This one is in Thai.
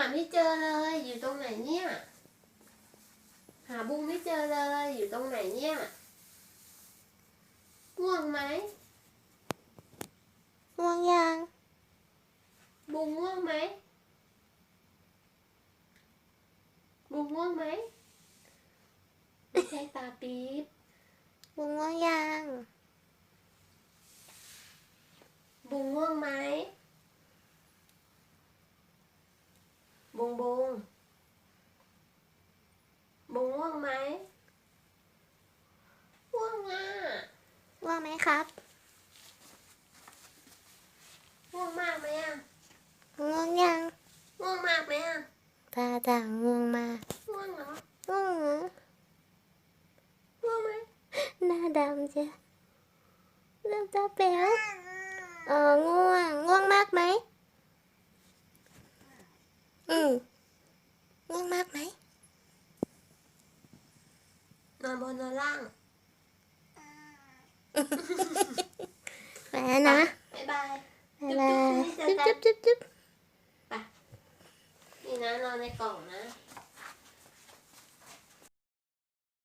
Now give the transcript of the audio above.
หาไม่เจอเลย อยู่ตรงไหนเนี่ย หาบุ้งไม่เจอเลย อยู่ตรงไหนเนี่ยง่วงไหมง่วงยัง บุ้งง่วงไหมบุ้งง่วงไหมไม่ใช่ตาปี๊บบุงง่วงยัง บุ้งง่วงไหมบุ้งบุ้งบุ้งง่วงไหมง่วงอะ ง่วง ไหมครับง่วงมากไหมอะง่วงยังง่วงมากไหมอะตาต่างง่วงมากง่วงเหรอง่วงเหรอง่วงไหมหน้าดำจ้ะเริ่มตาแป๋วเออง่วงง่วงมากไหมอืมง่วงมากไหมนอนบนนอนล่าง ไปแล้วนะบ๊ายบายบ๊ายบายจุ๊จุ๊บบจุ๊จุ๊บบจุ๊จุ๊บบนี่นะนอนในกล่องนะ